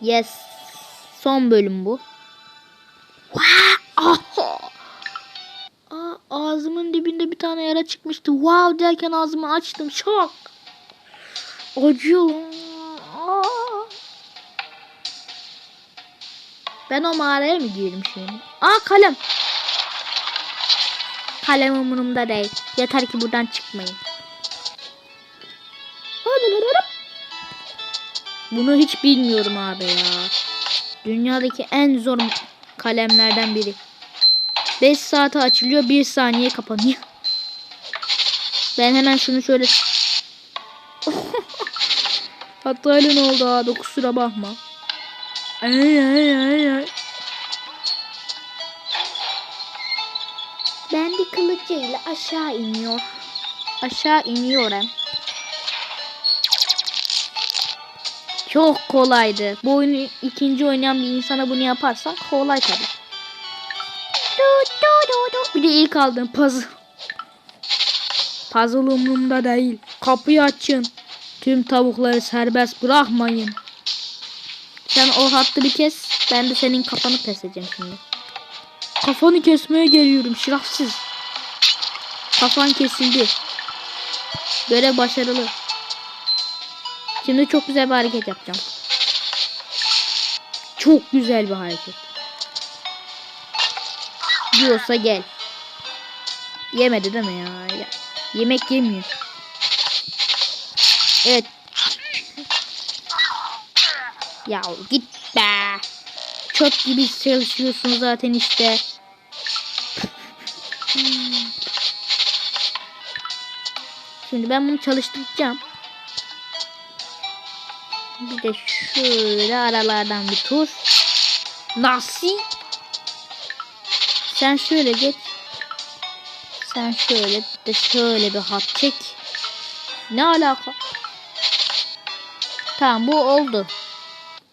Yes. Son bölüm bu. Ah! Aa, ağzımın dibinde bir tane yara çıkmıştı. Wow derken ağzımı açtım. Şok. Acıyor. Ben o mağaraya mı girdim şimdi? Aa kalem. Kalem umurumda değil. Yeter ki buradan çıkmayın. Bunu hiç bilmiyorum abi ya. Dünyadaki en zor kalemlerden biri. 5 saate açılıyor 1 saniye kapanıyor. Ben hemen şunu şöyle... Hatta öyle ne oldu abi kusura bakma. Ay ay ay ay. Ben bir kılıcıyla aşağı iniyor. Aşağı iniyorum. Çok kolaydı. Bu oyunu ikinci oynayan bir insana bunu yaparsan kolay du. Bir de ilk aldığım puzzle. Puzzle umurumda değil. Kapıyı açın. Tüm tavukları serbest bırakmayın. Sen o hattı bir kes. Ben de senin kafanı keseceğim şimdi. Kafanı kesmeye geliyorum şirafsız. Kafan kesildi. Görev başarılı. Şimdi çok güzel bir hareket yapacağım. Çok güzel bir hareket. Diyorsa gel. Yemedi değil mi ya? ya yemek yemiyor. Evet. Ya git be. Çöp gibi çalışıyorsun zaten işte. Şimdi ben bunu çalıştıracağım. Bir de şöyle aralardan bir tur. Nasıl? Sen şöyle geç. Sen şöyle de şöyle bir hat çek. Ne alaka? Tamam bu oldu.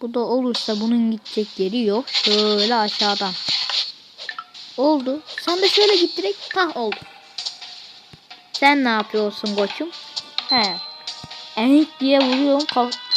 Bu da olursa bunun gidecek yeri yok. Şöyle aşağıdan. Oldu. Sen de şöyle git direkt. Hah oldu. Sen ne yapıyorsun koçum? He. Enk diye vuruyorum. Kol,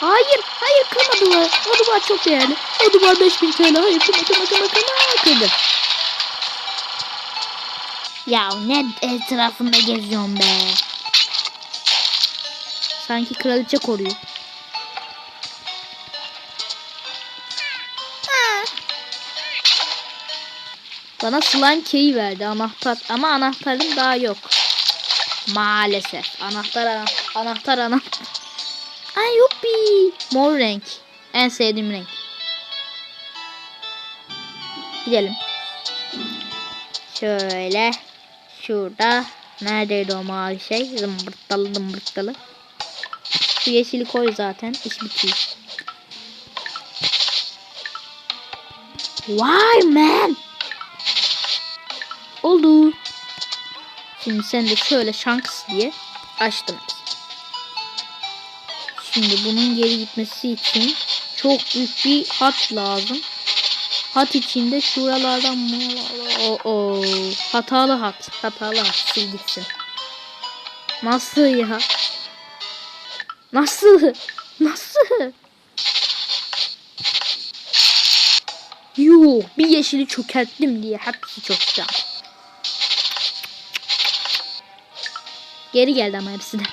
Hayır, hayır kırmadılar. O duvar çok değerli. O duvar 5000 TL. Hayır kırma kırma kırma kırma. Kırdım. Ya ne etrafında geziyorsun be. Sanki kraliçe koruyor. Bana slime key verdi anahtar ama anahtarım daha yok. Maalesef. Anahtar anahtar anahtar anahtar. Ay yuppi. Mor renk. En sevdiğim renk. Gidelim. Şöyle. Şurada. Neredeydi o mavi şey? Zımbırttalı zımbırttalı. Şu yeşili koy zaten. İş bitiyor. Why man? Oldu. Şimdi sen de şöyle şanks diye açtım. Şimdi bunun geri gitmesi için çok büyük bir hat lazım. Hat içinde şuralardan mı? O, o. Hatalı hat. Hatalı hat. Sil gitsin. Nasıl ya? Nasıl? Nasıl? Yuh bir yeşili çökerttim diye hepsi çoktan. Geri geldi ama hepsi de.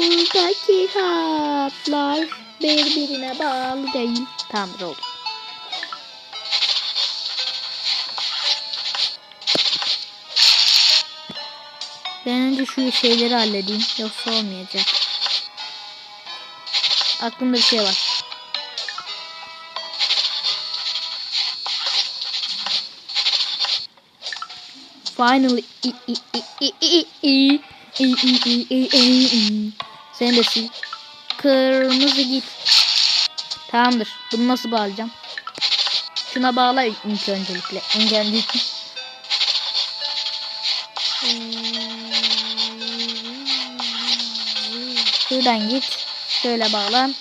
Şuradaki hatlar birbirine bağlı değil. Tamamdır oldu. Ben önce şu şeyleri halledeyim. Yoksa olmayacak. Aklımda bir şey var. Finally. Sen de sil. Kırmızı git. Tamamdır. Bunu nasıl bağlayacağım? Şuna bağla ilk öncelikle. Engelli. Şuradan git. Şöyle bağlan.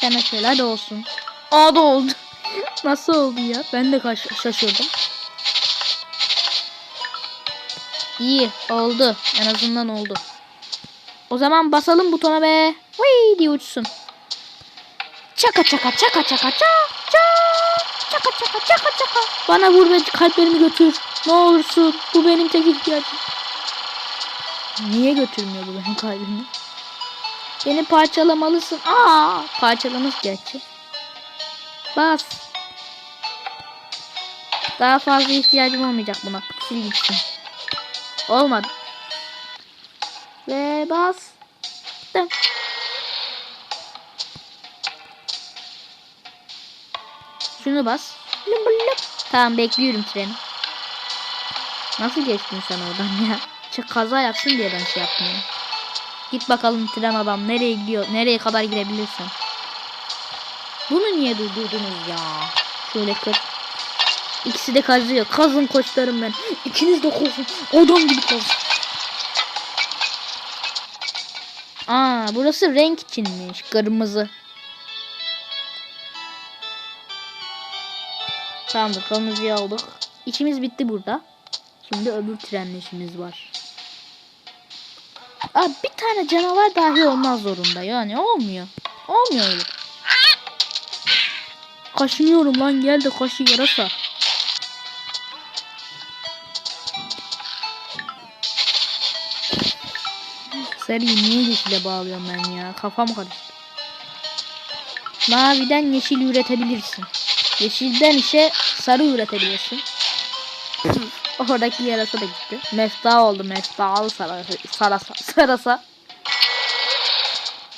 Sana şöyle hadi olsun. Aa da oldu. Nasıl oldu ya? Ben de şaşırdım. İyi oldu. En azından oldu. O zaman basalım butona be. Vıy diye uçsun. Çaka çaka çaka çaka ça ça. Çaka çaka çaka çaka. Bana vur ve kalplerimi götür. Ne olursun. Bu benim tek ihtiyacım. Niye götürmüyor bu benim kalbimi? Beni parçalamalısın. Aa, parçalamış gerçi. Bas. Daha fazla ihtiyacım olmayacak buna. Sil gitsin. Olmadı. Ve bastım. Şunu bas. Bım lım. Tamam bekliyorum treni. Nasıl geçtin sen oradan ya? Çık kaza yapsın diye ben şey yapmıyorum. Git bakalım tren adam nereye gidiyor? Nereye kadar gidebilirsin? Bunu niye durdurdunuz ya? Şöyle kır. İkisi de kazıyor. Kazın koçlarım ben. İkiniz de kozun. Adam gibi kazın. Aa, burası renk içinmiş. Kırmızı. Tamamdır. Kırmızıyı aldık. İşimiz bitti burada. Şimdi öbür trenle işimiz var. Abi bir tane canavar dahi olmaz zorunda yani olmuyor. Olmuyor öyle. Kaşınıyorum lan gel de kaşı yarasa. Sarıyı niye yeşile bağlıyorum ben ya? Kafam karıştı. Maviden yeşil üretebilirsin. Yeşilden ise sarı üretebilirsin. Oradaki yarasa da gitti. Mefta oldu meftalı sarasa. Sarasa. sarasa.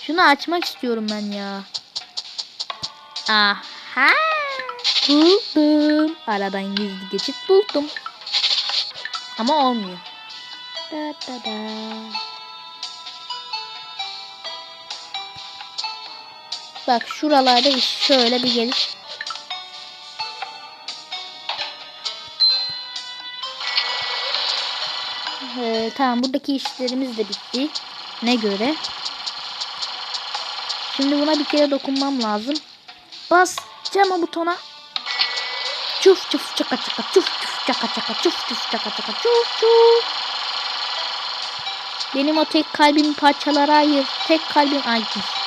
Şunu açmak istiyorum ben ya. Aha. Buldum. Aradan gizli geçit buldum. Ama olmuyor. Da da da. Bak şuralarda şöyle bir geliş. Ee, tamam buradaki işlerimiz de bitti. Ne göre? Şimdi buna bir kere dokunmam lazım. Bas cama butona. Çuf çuf çaka çaka çuf çuf çaka çaka çuf çuf çaka çaka çuf çuf. Benim o tek kalbim parçalara ayır. Tek kalbim aymış.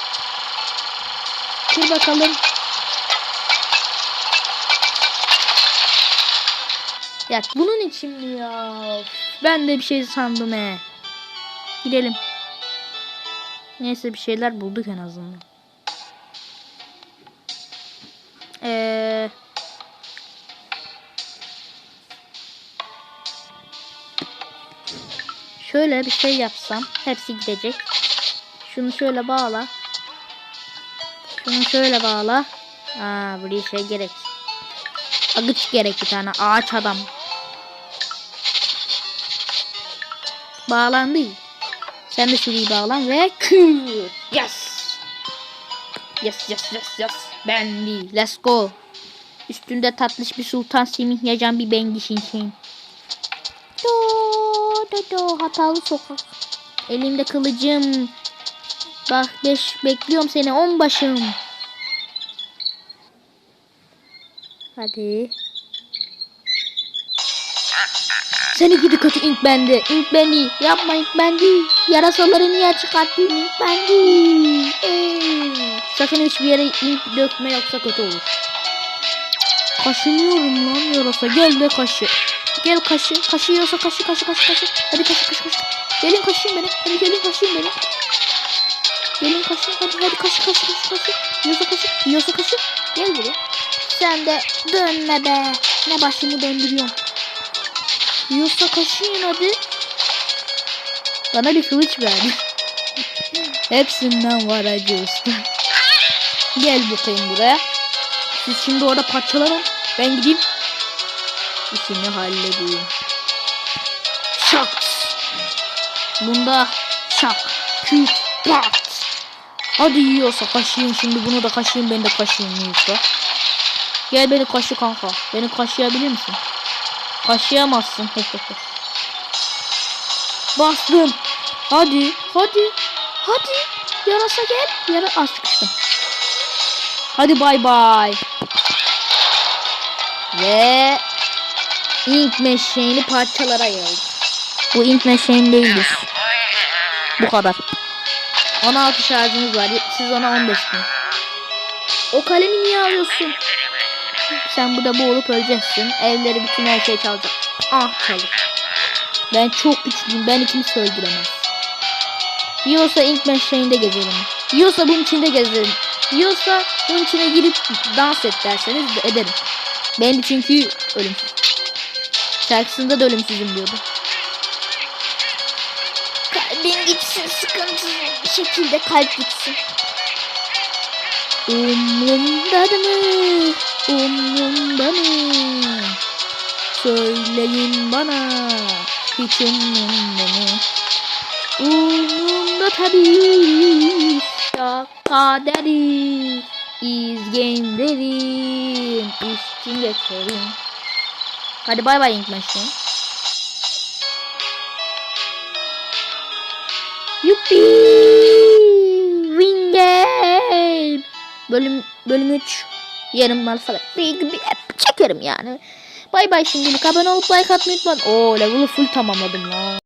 Dur bakalım. Ya bunun için mi ya? Ben de bir şey sandım he. Gidelim. Neyse bir şeyler bulduk en azından. Ee, şöyle bir şey yapsam hepsi gidecek. Şunu şöyle bağla. Şunu şöyle bağla. Aa buraya şey gerek. Agıç gerek bir tane ağaç adam. Bağlandı. Sen de şurayı bağlan ve kür. Yes. Yes yes yes yes. Ben değil. Let's go. Üstünde tatlış bir sultan simih yacan bir bengi şinşin. Do do do hatalı sokak. Elimde kılıcım. Bak beş bekliyorum seni on başım. Hadi. Seni gidi kötü ink bendi. İnk bendi. Yapma ink bendi. Yarasaları niye çıkarttın ink bendi. Ee, sakın hiçbir yere ink dökme yoksa kötü olur. Kaşınıyorum lan yarasa. Gel de kaşı. Gel kaşı. Kaşıyorsa kaşı kaşı kaşı kaşı. Hadi kaşı kaşı kaşı. Gelin kaşıyın beni. Hadi gelin kaşıyın beni. Gelin kaşı. Hadi hadi kaşı kaşı kaşı kaşı. Yiyorsa kaşı. Yiyorsa kaşı. Gel buraya. Sen de dönme be. Ne başımı döndürüyorsun. Yiyorsa kaşıyın hadi. Bana bir kılıç verdi. Hepsinden var acı usta. Gel bakayım buraya. Siz şimdi orada parçalanın. Ben gideyim. İşini halledeyim. Şak. Bunda şak. Küt. Pat. Hadi yiyorsa kaşıyın şimdi bunu da kaşıyın ben de kaşıyım yiyorsa. Gel beni kaşı kanka. Beni kaşıyabilir misin? Kaşıyamazsın. Bastım. Hadi. Hadi. Hadi. Yarasa gel. Yara az çıkıştım. Hadi bay bay. Ve ink meşeğini parçalara yayıldı. Bu ink meşeğin değildir. Bu kadar. 16 şarjımız var. Siz ona 15 bin. O kalemi niye alıyorsun? Sen burada boğulup öleceksin. Evleri bütün her şey çalacak. Ah çalır. Ben çok güçlüyüm. Beni kimse öldüremez. Yiyorsa ink meşeğinde gezelim. Yiyorsa bunun içinde gezelim. Yiyorsa bunun içine girip dans et derseniz de ederim. Ben çünkü ölümsüz. Şarkısında da ölümsüzüm diyordu. Kalbin gitsin sıkıntısız bir şekilde kalp gitsin. Umrumda mı? Umrumda mı? Söyleyin bana hiç umrumda mı? Umrumda tabii şaka deri İzgeyin derim üstün geçerim Hadi bay bay Ink Yuppi Win game! Bölüm, bölüm 3 Yarımlar falan. Bir, bir, çekerim yani. Bay bay şimdilik. Abone olup like atmayı unutmayın. Oo level'ı full tamamladım lan